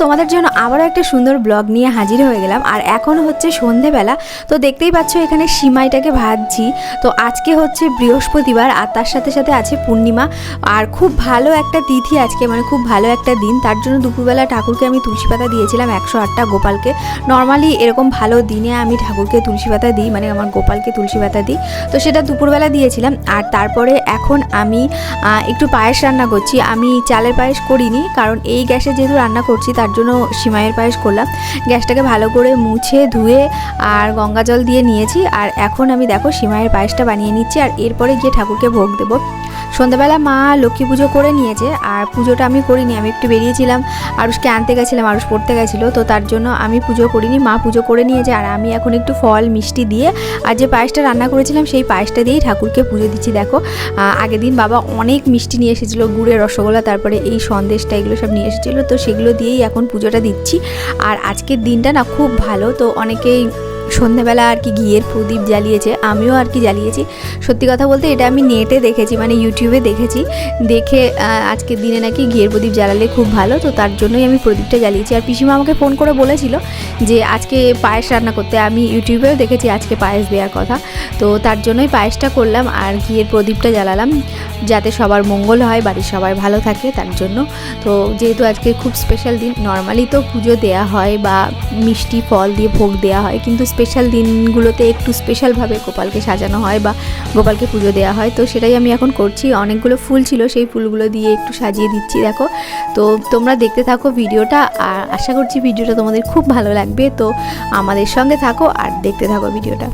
তোমাদের জন্য আবারও একটা সুন্দর ব্লগ নিয়ে হাজির হয়ে গেলাম। আর এখন হচ্ছে সন্ধেবেলা, তো দেখতেই পাচ্ছ এখানে সিমাইটাকে ভাজছি। তো আজকে হচ্ছে বৃহস্পতিবার, আর তার সাথে সাথে আছে পূর্ণিমা। আর খুব ভালো একটা তিথি আজকে মানে খুব ভালো একটা দিন। তার জন্য দুপুরবেলা ঠাকুরকে আমি তুলসী পাতা দিয়েছিলাম একশো আটটা গোপালকে। নর্মালি এরকম ভালো দিনে আমি ঠাকুরকে তুলসী পাতা দিই মানে আমার গোপালকে তুলসী পাতা দিই। তো সেটা দুপুরবেলা দিয়েছিলাম। আর তারপরে এখন আমি একটু পায়েস রান্না করছি। আমি চালের পায়েস করিনি, কারণ এই গ্যাসে যেহেতু রান্না করছি, তার জন্য সিমাইয়ের পায়েস করলাম। গ্যাসটাকে ভালো করে মুছে ধুয়ে আর গঙ্গা জল দিয়ে নিয়েছি। আর এখন আমি দেখো সিমাইয়ের পায়েসটা বানিয়ে নিচ্ছি আর এরপরে গিয়ে ঠাকুরকে ভোগ দেবো। সন্ধ্যাবেলা মা লক্ষ্মী পুজো করে নিয়েছে, আর পুজোটা আমি করিনি, আমি একটু বেরিয়েছিলাম, আরুষকে আনতে গেছিলাম, আরুষ পড়তে গেছিল, তো তার জন্য আমি পুজো করিনি, মা পুজো করে নিয়েছে, আর আমি এখন একটু ফল, মিষ্টি দিয়ে, আর যে পায়েসটা রান্না করেছিলাম, সেই পায়েসটা দিয়েই ঠাকুরকে পুজো দিচ্ছি, দেখো। আগের দিন বাবা অনেক মিষ্টি নিয়ে এসেছিল, গুড়ের রসগোল্লা, তারপরে এই সন্দেশটা, এগুলো সব নিয়ে এসেছিল, তো সেগুলো দিয়েই এখন পুজোটা দিচ্ছি। আর আজকের দিনটা না খুব ভালো, তো অনেকেই সন্ধেবেলা আর কি ঘিয়ের প্রদীপ জ্বালিয়েছে, আমিও আর কি জ্বালিয়েছি। সত্যি কথা বলতে এটা আমি নেটে দেখেছি মানে ইউটিউবে দেখেছি। দেখে আজকের দিনে নাকি ঘিয়ের প্রদীপ জ্বালালে খুব ভালো, তো তার জন্যই আমি প্রদীপটা জ্বালিয়েছি। আর পিসিমা আমাকে ফোন করে বলেছিল যে, আজকে পায়েস রান্না করতে। আমি ইউটিউবেও দেখেছি আজকে পায়েস দেওয়ার কথা। তো তার জন্যই পায়েসটা করলাম আর ঘিয়ের প্রদীপটা জ্বালালাম। যাতে সবার মঙ্গল হয়, বাড়ির সবাই ভালো থাকে তার জন্য। তো যেহেতু আজকে খুব স্পেশাল দিন নর্মালি তো পুজো দেওয়া হয় বা মিষ্টি, ফল দিয়ে ভোগ দেওয়া হয়, কিন্তু স্পেশাল দিনগুলোতে একটু স্পেশালভাবে গোপালকে সাজানো হয় বা গোপালকে পুজো দেওয়া হয়। তো সেটাই আমি এখন করছি। অনেকগুলো ফুল ছিল, সেই ফুলগুলো দিয়ে একটু সাজিয়ে দিচ্ছি, দেখো। তো তোমরা দেখতে থাকো ভিডিওটা, আর আশা করছি ভিডিওটা তোমাদের খুব ভালো লাগবে। তো আমাদের সঙ্গে থাকো আর দেখতে থাকো ভিডিওটা।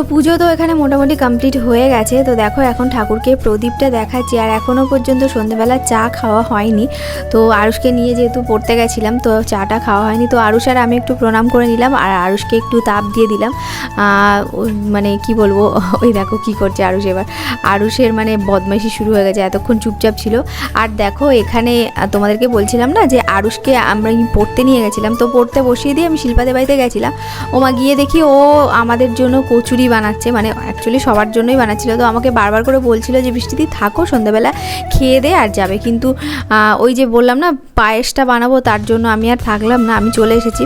তো পুজো তো এখানে মোটামুটি কমপ্লিট হয়ে গেছে। তো দেখো এখন ঠাকুরকে প্রদীপটা দেখাচ্ছি আর এখনও পর্যন্ত সন্ধেবেলা চা খাওয়া হয়নি। তো আরুষকে নিয়ে যেহেতু পড়তে গেছিলাম, তো চাটা খাওয়া হয়নি। তো আরুষ আর আমি একটু প্রণাম করে নিলাম আর আরুষকে একটু তাপ দিয়ে দিলাম। মানে কি বলব? ওই দেখো কি করছে আরুষ এবার। আরুষের মানে বদমাইশি শুরু হয়ে গেছে, এতক্ষণ চুপচাপ ছিল। আর দেখো এখানে তোমাদেরকে বলছিলাম না যে আরুষকে আমরা পড়তে নিয়ে গেছিলাম। তো পড়তে বসিয়ে দিয়ে আমি শিল্পাদের বাড়িতে গেছিলাম। ওমা গিয়ে দেখি ও আমাদের জন্য কচুরি বানাচ্ছে মানে অ্যাকচুয়ালি সবার জন্যই বানাচ্ছিল। তো আমাকে বারবার করে বলছিল যে বৃষ্টিদি থাকো, সন্ধ্যাবেলা খেয়ে দে আর যাবে। কিন্তু ওই যে বললাম না, পায়েসটা বানাবো তার জন্য আমি আর থাকলাম না, আমি চলে এসেছি।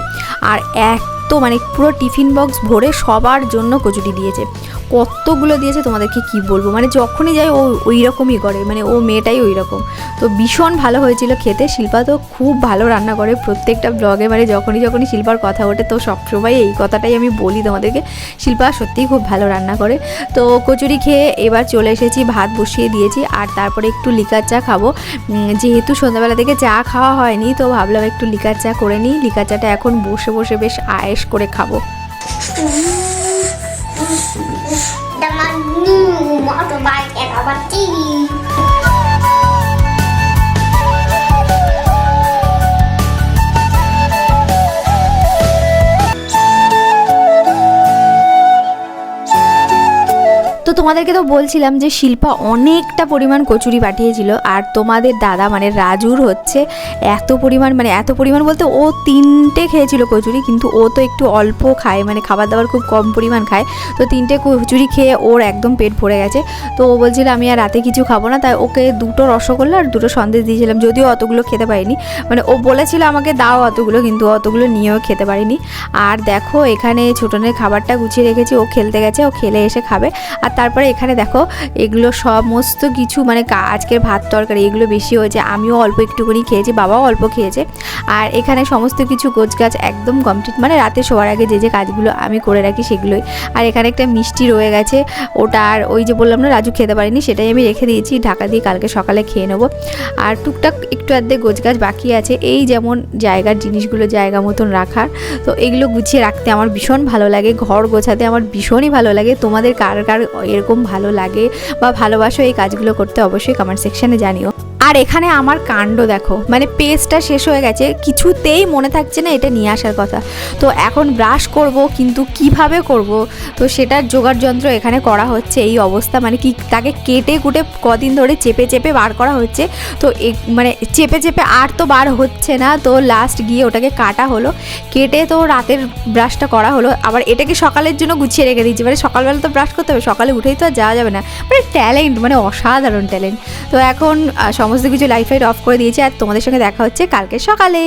আর এক তো মানে পুরো টিফিন বক্স ভরে সবার জন্য কচুরি দিয়েছে। কতগুলো দিয়েছে, তোমাদেরকে কি বলব? মানে যখনই যাই, ও ওই রকমই করে মানে ও মেয়েটাই ওই রকম তো ভীষণ ভালো হয়েছিল খেতে। শিল্পা তো খুব ভালো রান্না করে। প্রত্যেকটা ব্লগে মানে যখনই যখনই শিল্পার কথা ওঠে, তো সবসময় এই কথাটাই আমি বলি তোমাদেরকে। শিল্পা সত্যিই খুব ভালো রান্না করে। তো কচুরি খেয়ে এবার চলে এসেছি, ভাত বসিয়ে দিয়েছি, আর তারপরে একটু লিকার চা খাব। যেহেতু সন্ধ্যাবেলা থেকে চা খাওয়া হয়নি, তো ভাবলাম একটু লিকার চা করে নিই। লিকার চাটা এখন বসে বসে বেশ আয়েস করে খাব। Dengan new motorbike and our TV. তোমাদেরকে তো বলছিলাম যে শিল্পা অনেকটা পরিমাণ কচুরি পাঠিয়েছিল, আর তোমাদের দাদা মানে রাজুর হচ্ছে এত পরিমাণ মানে এত পরিমাণ বলতে ও তিনটে খেয়েছিল কচুরি, কিন্তু ও তো একটু অল্প খায় মানে খাবার দাবার খুব কম পরিমাণ খায়, তো তিনটে কচুরি খেয়ে ওর একদম পেট ভরে গেছে। তো ও বলছিল, আমি আর রাতে কিছু খাব না। তাই ওকে দুটো রসগোল্লা আর দুটো সন্দেশ দিয়েছিলাম, যদিও অতগুলো খেতে পারিনি। মানে ও বলেছিল আমাকে, দাও অতগুলো, কিন্তু অতগুলো নিয়েও খেতে পারিনি। আর দেখো, এখানে ছোটনের খাবারটা গুছিয়ে রেখেছি, ও খেলতে গেছে, ও খেলে এসে খাবে। আর তারপরে এখানে দেখো, এগুলো সমস্ত কিছু মানে আজকের ভাত তরকারি, এগুলো বেশি হয়েছে। আমিও অল্প একটুখানি খেয়েছি, বাবাও অল্প খেয়েছে। আর এখানে সমস্ত কিছু গোছগাছ একদম কমপ্লিট মানে রাতে শোয়ার আগে যে যে কাজগুলো আমি করে রাখি সেগুলোই। আর এখানে একটা মিষ্টি রয়ে গেছে, ওটা আর ওই যে বললাম না, রাজু খেতে পারিনি, সেটাই আমি রেখে দিয়েছি, ঢাকা দিয়ে কালকে সকালে খেয়ে নেব। আর টুকটাক একটু আধে গোছগাছ বাকি আছে, এই যেমন জায়গার জিনিসগুলো জায়গা মতন রাখার। তো এগুলো গুছিয়ে রাখতে আমার ভীষণ ভালো লাগে, ঘর গোছাতে আমার ভীষণই ভালো লাগে। তোমাদের কার কার এরকম ভালো লাগে বা ভালোবাসো এই কাজগুলো করতে অবশ্যই কমেন্ট সেকশানে জানিও। আর এখানে আমার কাণ্ড দেখো। মানে পেস্টটা শেষ হয়ে গেছে। কিছুতেই মনে থাকছে না এটা নিয়ে আসার কথা। তো এখন ব্রাশ করব কিন্তু কীভাবে করব? তো সেটার জোগাড় যন্ত্র এখানে করা হচ্ছে। এই অবস্থা মানে কি তাকে কেটে কুটে কদিন ধরে চেপে চেপে বার করা হচ্ছে। তো মানে চেপে চেপে আর তো বার হচ্ছে না। তো লাস্ট গিয়ে ওটাকে কাটা হলো। কেটে তো রাতের ব্রাশটা করা হলো। আবার এটাকে সকালের জন্য গুছিয়ে রেখে দিয়েছি। মানে সকালবেলা তো ব্রাশ করতে হবে। সকালে উঠেই তো আর যাওয়া যাবে না। মানে ট্যালেন্ট মানে অসাধারণ ট্যালেন্ট তো এখন আহ, সমস্ত কিছু লাইট অফ করে দিয়েছি আর তোমাদের সঙ্গে দেখা হচ্ছে কালকে সকালে।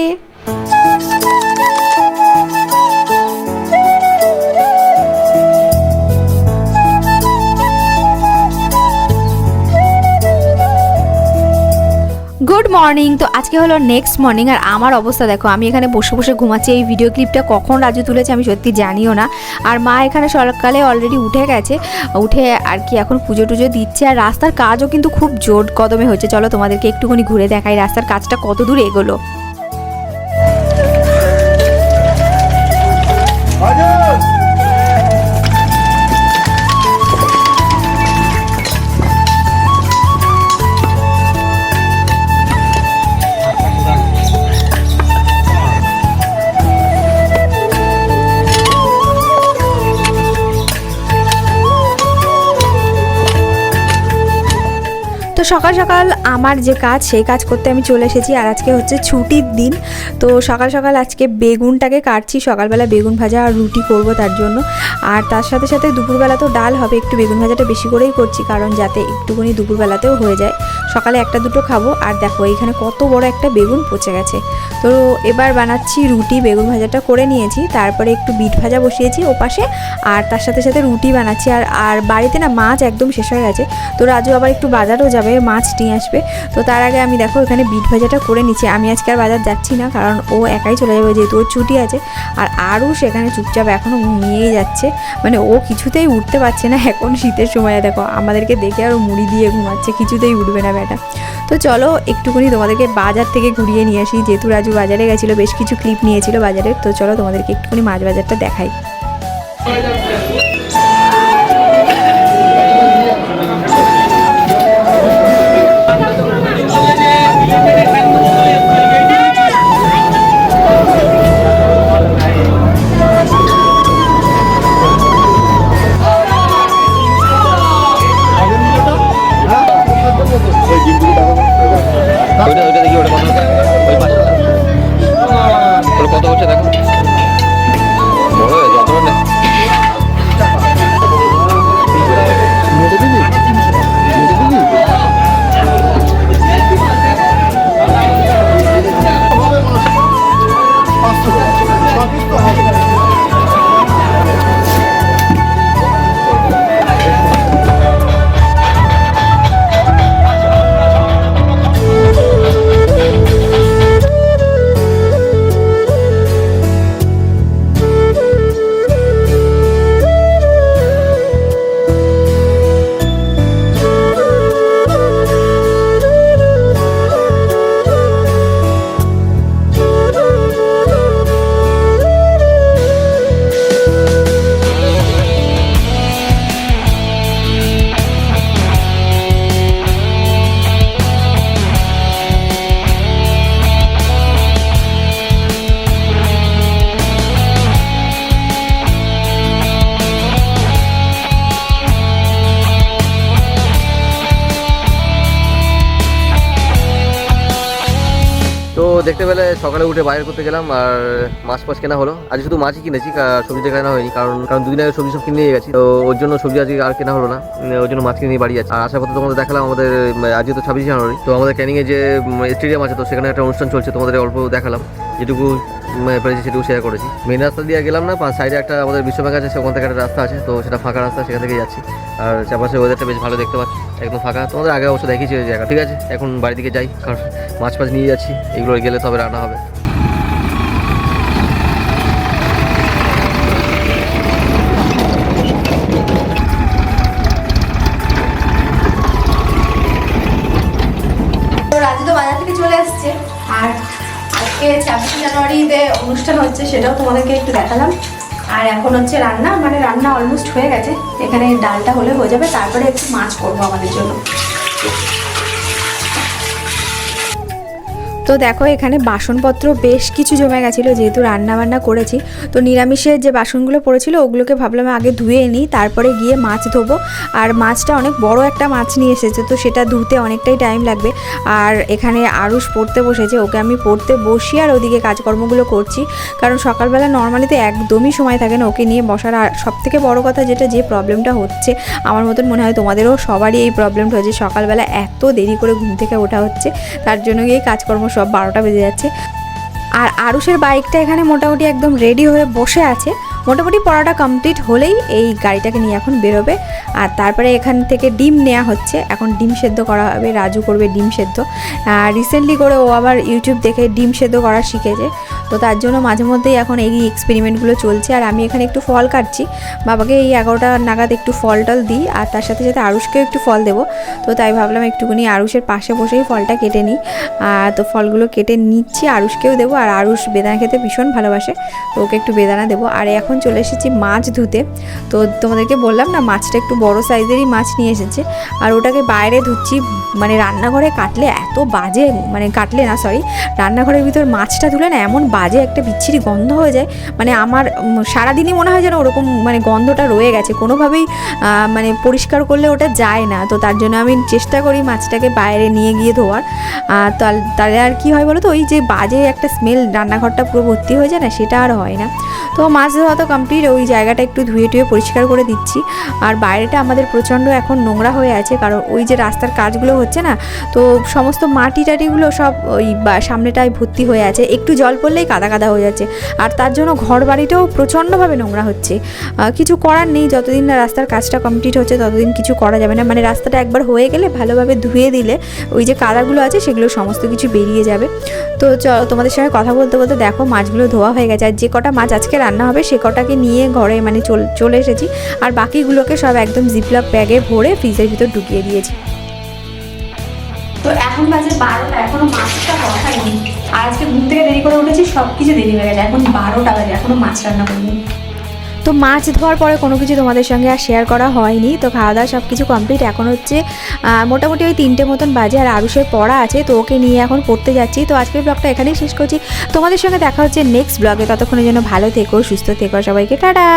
গুড মর্নিং তো আজকে হলো নেক্সট মর্নিং আর আমার অবস্থা দেখো, আমি এখানে বসে বসে ঘুমাচ্ছি। এই ভিডিও ক্লিপটা কখন রাজু তুলেছে আমি সত্যি জানিও না। আর মা এখানে সকালে অলরেডি উঠে গেছে, উঠে আর কি এখন পুজো টুজো দিচ্ছে। আর রাস্তার কাজও কিন্তু খুব জোর কদমে হচ্ছে। চলো তোমাদেরকে একটুখানি ঘুরে দেখাই রাস্তার কাজটা কত দূর এগোলো। সকাল সকাল আমার যে কাজ, সেই কাজ করতে আমি চলে এসেছি আর আজকে হচ্ছে ছুটির দিন। তো সকাল সকাল আজকে বেগুনটাকে কাটছি, সকালবেলা বেগুন ভাজা আর রুটি করব তার জন্য। আর তার সাথে সাথে দুপুরবেলা তো ডাল হবে, একটু বেগুন ভাজাটা বেশি করেই করছি কারণ যাতে একটুখানি দুপুরবেলাতেও হয়ে যায়। সকালে একটা দুটো খাব, আর দেখো এইখানে কত বড় একটা বেগুন পচে গেছে। তো এবার বানাচ্ছি রুটি, বেগুন ভাজাটা করে নিয়েছি। তারপরে একটু বিট ভাজা বসিয়েছি ওপাশে, আর তার সাথে সাথে রুটি বানাচ্ছি। আর আর বাড়িতে না মাছ একদম শেষ হয়ে গেছে। তো রাজু আবার একটু বাজারও যাবে, মাছ নিয়ে আসবে। তো তার আগে আমি দেখো এখানে বিট ভাজাটা করে নিচ্ছি। আমি আজকে আর বাজার যাচ্ছি না, কারণ ও একাই চলে যাবে যেহেতু ওর ছুটি আছে। আর আরও সেখানে চুপচাপ এখনও ঘুমিয়েই যাচ্ছে। মানে ও কিছুতেই উঠতে পারছে না এখন শীতের সময়, দেখো। আমাদেরকে দেখে আরও মুড়ি দিয়ে ঘুমাচ্ছে, কিছুতেই উঠবে না ব্যাটা। তো চলো, একটুখানি তোমাদেরকে বাজার থেকে ঘুরিয়ে নিয়ে আসি। যেহেতু রাজু বাজারে গেছিল বেশ কিছু ক্লিপ নিয়েছিল বাজারের তো চলো তোমাদেরকে একটুখানি মাছ বাজারটা দেখাই। দেখতে পেলে সকালে উঠে বাইরে করতে গেলাম আর মাছ ফাছ কেনা হলো। আজ শুধু মাছই কিনেছি সবজিটা কেনা হয়নি, কারণ কারণ দুদিন আগে সবজি সব কিনে নিয়ে গেছি। তো ওর জন্য সবজি আজকে আর কেনা হলো না ওর জন্য মাছ কিনে নিয়ে বাড়ি যাচ্ছি। আর আসার পথে তোমাদের দেখালাম, আমাদের আজকে তো ছাব্বিশে জানুয়ারি, তো আমাদের ক্যানিংয়ে যে স্টেডিয়াম আছে, তো সেখানে একটা অনুষ্ঠান চলছে, তোমাদের অল্প দেখালাম, যেটুকু পেরেছি সেটুকু শেয়ার করেছি। মেন রাস্তা দিয়ে গেলাম না সাইডে একটা আমাদের বিশ্ব ব্যাংক আছে, সেখান থেকে একটা রাস্তা আছে, তো সেটা ফাঁকা রাস্তা, সেখান থেকে যাচ্ছি। আর চারপাশে ওয়েদারটা বেশ ভালো দেখতে পাচ্ছি। একদম ফাঁকা। তোমাদের আগে অবশ্য দেখিয়েছি ওই জায়গা। ঠিক আছে, এখন বাড়ি দিকে যাই, কারণ মাছ ফাছ নিয়ে যাচ্ছি, এগুলো গেলে তবে রান্না হবে। আজকে ছাব্বিশে জানুয়ারিতে অনুষ্ঠান হচ্ছে, সেটাও তোমাদেরকে একটু দেখালাম। আর এখন হচ্ছে রান্না মানে রান্না অলমোস্ট হয়ে গেছে। এখানে ডালটা হলে হয়ে যাবে, তারপরে একটু মাছ করব আমাদের জন্য। তো দেখো, এখানে বাসনপত্র বেশ কিছু জমে গেছিল, যেহেতু রান্না বান্না করেছি। তো নিরামিষের যে বাসনগুলো পড়েছিল, ওগুলোকে ভাবলাম আগে ধুয়ে নিই, তারপরে গিয়ে মাছ ধোবো। আর মাছটা অনেক বড় একটা মাছ নিয়ে এসেছে, তো সেটা ধুতে অনেকটাই টাইম লাগবে। আর এখানে আরুষ পড়তে বসেছে, ওকে আমি পড়তে বসি আর ওদিকে কাজকর্মগুলো করছি। কারণ সকালবেলা নর্মালিতে একদমই সময় থাকে না ওকে নিয়ে বসার। আর সব থেকে বড় কথা যেটা, যে প্রবলেমটা হচ্ছে, আমার মতন মনে হয় তোমাদেরও সবারই এই প্রবলেমটা হচ্ছে সকালবেলা এত দেরি করে ঘুম থেকে ওঠা হচ্ছে, তার জন্য গিয়ে কাজকর্ম সব বারোটা বেজে যাচ্ছে। আর আরুষের বাইকটা এখানে মোটামুটি একদম রেডি হয়ে বসে আছে। মোটামুটি পড়াটা কমপ্লিট হলেই এই গাড়িটাকে নিয়ে এখন বেরোবে। আর তারপরে এখান থেকে ডিম নেওয়া হচ্ছে। এখন ডিম সেদ্ধ করা হবে, রাজু করবে ডিম সেদ্ধ। রিসেন্টলি করে ও আবার ইউটিউব দেখে ডিম সেদ্ধ করা শিখেছে। তো তার জন্য মাঝে মধ্যেই এখন এই এক্সপেরিমেন্টগুলো চলছে। আর আমি এখানে একটু ফল কাটছি। বাবাকে এই এগারোটা নাগাদ একটু ফল টল দিই আর তার সাথে সাথে আরুষকেও একটু ফল দেবো। তো তাই ভাবলাম একটুখানি আরুষের পাশে বসেই ফলটা কেটে নিই। আর তো ফলগুলো কেটে নিচ্ছি, আরুষকেও দেবো। আর আরুষ বেদানা খেতে ভীষণ ভালোবাসে। তো ওকে একটু বেদানা দেবো। আর এখন চলে এসেছি মাছ ধুতে। তো তোমাদেরকে বললাম না, মাছটা একটু বড় সাইজেরই মাছ নিয়ে এসেছে। আর ওটাকে বাইরে ধুচ্ছি মানে রান্নাঘরে কাটলে এত বাজে মানে কাটলে না সরি রান্নাঘরের ভিতর মাছটা ধুলে না এমন বাজে একটা বিচ্ছিরি গন্ধ হয়ে যায় মানে আমার সারাদিনই মনে হয় যেন ওরকম মানে গন্ধটা রয়ে গেছে। কোনোভাবেই মানে পরিষ্কার করলে ওটা যায় না। তো তার জন্য আমি চেষ্টা করি মাছটাকে বাইরে নিয়ে গিয়ে ধোয়ার। তাহলে আর কি হয় বলো তো? ওই যে বাজে একটা স্মেল রান্নাঘরটা পুরো ভর্তি হয়ে যায় না, সেটা আর হয় না। তো মাছ ধোয়া তো কমপ্লিট ওই জায়গাটা একটু ধুয়ে টুয়ে পরিষ্কার করে দিচ্ছি। আর বাইরেটা আমাদের প্রচণ্ড এখন নোংরা হয়ে আছে, কারণ ওই যে রাস্তার কাজগুলো হচ্ছে না, তো সমস্ত মাটি টাটিগুলো সব ওই সামনেটায় ভর্তি হয়ে আছে। একটু জল পড়লেই কাদা কাদা হয়ে যাচ্ছে। আর তার জন্য ঘর বাড়িটাও প্রচণ্ডভাবে নোংরা হচ্ছে। কিছু করার নেই, যতদিন না রাস্তার কাজটা কমপ্লিট হচ্ছে, ততদিন কিছু করা যাবে না। মানে রাস্তাটা একবার হয়ে গেলে ভালোভাবে ধুয়ে দিলে ওই যে কাদাগুলো আছে, সেগুলো সমস্ত কিছু বেরিয়ে যাবে। তো তোমাদের সঙ্গে কথা বলতে বলতে দেখো, মাছগুলো ধোয়া হয়ে গেছে। আর যে কটা মাছ আজকে রান্না হবে, সে কটাকে নিয়ে ঘরে মানে চল- এসেছি। আর বাকিগুলোকে সব একদম জিপলক ব্যাগে ভরে ফ্রিজের ভিতর ঢুকিয়ে দিয়েছি। তো এখন বাজে বারোটা, এখনও মাছটা বসাইনি আর আজকে ঘুম থেকে দেরি করে উঠেছি সব কিছু দেরি হয়ে গেছে। এখন বারোটা বাজে, এখনও মাছ রান্না করিনি। তো মাছ ধোয়ার পরে কোনো কিছু তোমাদের সঙ্গে আর শেয়ার করা হয়নি। তো খাওয়া দাওয়া সব কিছু কমপ্লিট এখন হচ্ছে মোটামুটি ওই তিনটে মতন বাজে আর আরুষের পড়া আছে, তো ওকে নিয়ে এখন পড়তে যাচ্ছি। তো আজকের ব্লগটা এখানেই শেষ করছি। তোমাদের সঙ্গে দেখা হচ্ছে নেক্সট ব্লগে ততক্ষণের জন্য ভালো থেকো, সুস্থ থেকো সবাইকে। টাটা!